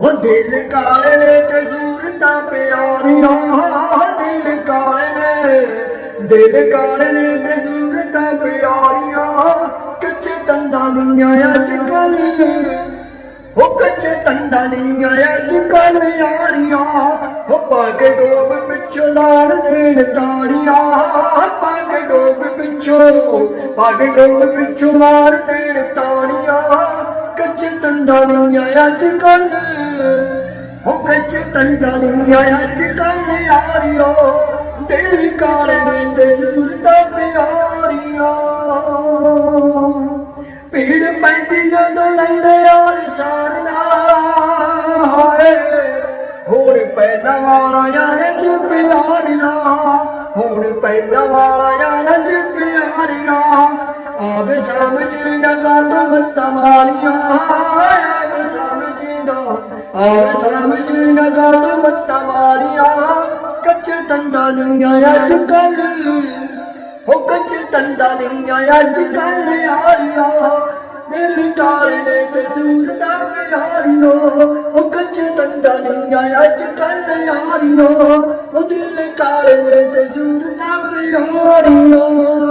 ਉਹ ਦਿਲ ਕਾਲੇ ਤੇ ਸੂਰਤਾਂ ਪਿਆਰੀਆਂ ਦਿਲ ਕਾਲੇ ਨੇ। ਦਿਲ ਕਾਲੇ ਨੇ ਤੇ ਸੂਰਤਾਂ ਪਿਆਰੀਆਂ, ਕੱਚੇ ਦੰਦਾਂ ਦੀਆਂ ਅੱਜ ਕੱਲ ਉਹ ਕੱਚੇ ਦੰਦਾਂ ਦੀਆਂ ਅੱਜ ਕੱਲ ਯਾਰੀਆਂ ਉਹ ਪੱਗ ਡੋਬ ਪਿੱਛੋਂ ਲਾੜ ਦੇਣ ਤਾੜੀਆਂ। ਪੱਗ ਡੋਬ ਪਿੱਛੋਂ, ਪੱਗ ਡੋਬ ਪਿੱਛੋਂ ਮਾਰ ਦੇਣ ਤਾੜੀਆਂ, ਕੱਚੇ ਦੰਦਾਂ ਦੀਆਂ ਅੱਜ ਕੱਲ ਉਹ ਕੱਚੇ ਦੰਦਾਂ ਦੀਆਂ ਅੱਜ ਕੱਲ ਯਾਰੀਆਂ ਦਿਲ ਕਾਲੇ ਨੇ ਤੇ ਸੂਰਤਾਂ ਪਿਆਰੀਆਂ ਪੀੜ ਪੈਂਦੀ ਜਦੋਂ ਲੈਂਦੇ ਯਾਰ ਸਾਰਨਾ ਹਾਏ, ਹੋਰ ਪਹਿਲਾਂ ਵਾਲਾ ਯਾਰ ਜੀ ਪਿਆਰੀਆਂ, ਹੋਰ ਪਹਿਲਾਂ ਵਾਲਾ ਯਾਰ ਜੀ ਪਿਆਰੀਆਂ। ਆਵੇ ਸਮਝ ਨਾ ਗੱਲ ਮਤ ਆਵੇ ਸਮਝ ਨਾ ਆਵੇ ਸਮਝ ਨਾ ਗੱਲ ਮਤ ਮਾਰੀਆਂ, ਕੱਚੇ ਦੰਦਾਂ ਨੂੰ ਅੱਜ ਕੱਲ੍ਹ। ਹੋ ਕੱਚੇ ਤੰਦਾ ਦੀਆਂ ਅੱਜ ਕੱਲ ਯਾਰੀਆਂ ਦਿਲ ਕਾਲੇ ਨੇ ਤੇ ਸੂਰਤਾਂ ਪਿਆਰੀਆਂ ਉਹ ਕੱਚੇ ਤੰਦਾ ਦੀਆਂ ਅੱਜ ਕੱਲ ਯਾਰੀਆਂ ਉਹ ਦਿਲ ਕਾਲੇ ਨੇ ਤੇ ਸੂਰਤਾਂ ਪਿਆਰੀਆਂ